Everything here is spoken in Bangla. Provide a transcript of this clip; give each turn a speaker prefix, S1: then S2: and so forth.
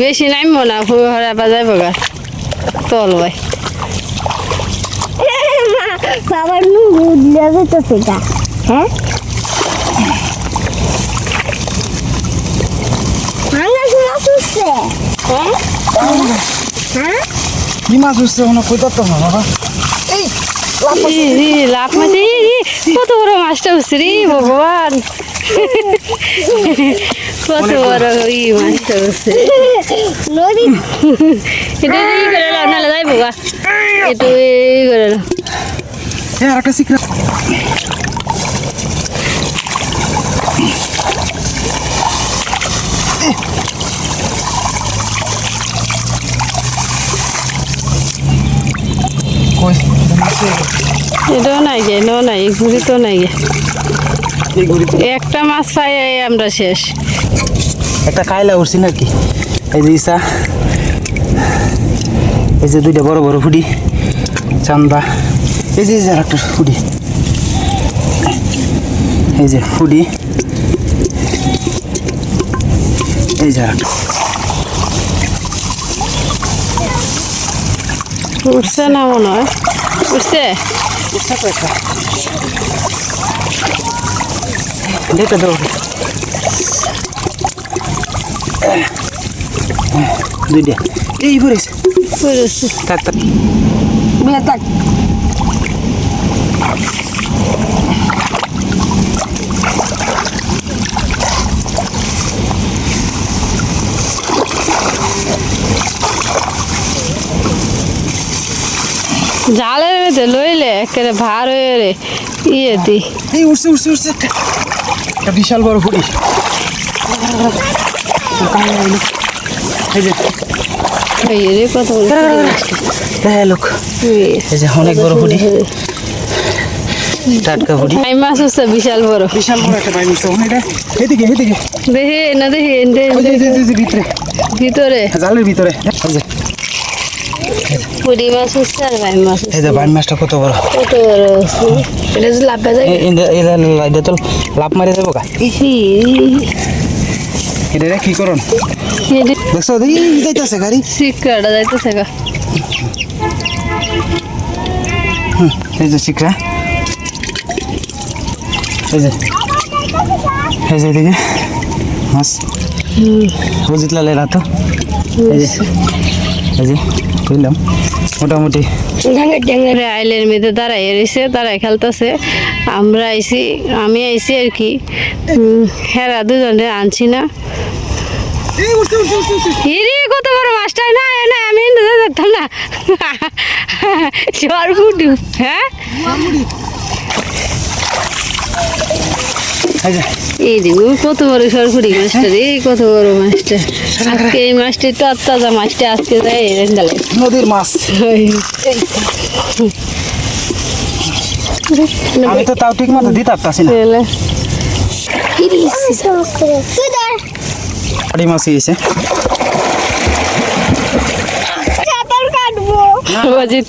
S1: বেশি নামবো না ফুহরা বাজাই বগা চল ভাই।
S2: বুঝলে তো সেটা হ্যাঁ? হ্যাঁ? হ্যাঁ?
S3: কি মাছ উঠছে তো না বাবা? এই
S1: লাভ কত বড় মাছটা উঠছে ভগবান। কত বড় ই মাছটা উঠছে এটা ই করে লাও নাহলে যাই বগা একটু ই করে লাও।
S3: এ আর সিক্রেট কই?
S1: এটাও নাই গে এটাও নাই তো নাই গে। একটা মাছ পাই আমরা শেষ।
S3: একটা কায়লা উঠছি নাকি? এই যে ইসা। এই যে দুইটা বড় বড় ফুডি চান্দা। এই যে আর একটা ফুডি। এই যে ফুডি। এই যে
S1: উঠছে না মনে হয়? উঠছে
S3: Висипається. Де ти другий? Дойди. Ей, вирись.
S1: Вирись.
S3: Так, так.
S2: Бля, так.
S1: জালের মধ্যে লইলে একেবারে ভার হয়ে রে ইয়ে দি।
S3: এই উঠছে উঠছে উঠছে একটা বিশাল বড় ফুটি এই যে
S1: এই রে কত
S3: হ্যাঁ লোক। এই যে অনেক বড় ফুটি টাটকা ফুটি
S1: এই মাছ হচ্ছে বিশাল বড়।
S3: বড় একটা এদিকে এদিকে।
S1: দেখি না দেখি
S3: ভিতরে।
S1: ভিতরে।
S3: জালের ভিতরে।
S1: পুরি মাছ হচ্ছে আর ভাই মাছ
S3: এই যে বাইক মাছটা কত বড়?
S1: কত বড় এটা যে লাভ যায়
S3: যে এটা তো লাভ মারি দেবো কা এটা কি করুন দেখছ? এই যাইতেছে গাড়ি।
S1: শিকাটা যাইতেছে গা।
S3: এই যে শিকরা এই যে। এই যে এদিকে। মাছ। বুঝিত লালে না এই যে। এই যে বুঝলাম। মোটামুটি।
S1: আইলের মেয়েদের দাঁড়াই রয়েছে দাঁড়াই খেলতেছে। আমরা আইছি আমি আইছি আর কি। হেরা দুজনে আনছি না। হিরি কত বড় মাছটা না না আমি না। হ্যাঁ?
S3: এই যে
S1: এই কত বড় সরপুরি মাছটা রে কত বড় মাছটা। আজকে এই মাছটি তো তাজা মাছটা আজকে রেন্দালে
S3: নদীর মাছ। আমি তো তাও ঠিক মতো দিতে পারতাছি না। আড়ি মাছ এসে
S2: কাটবো
S1: অজিত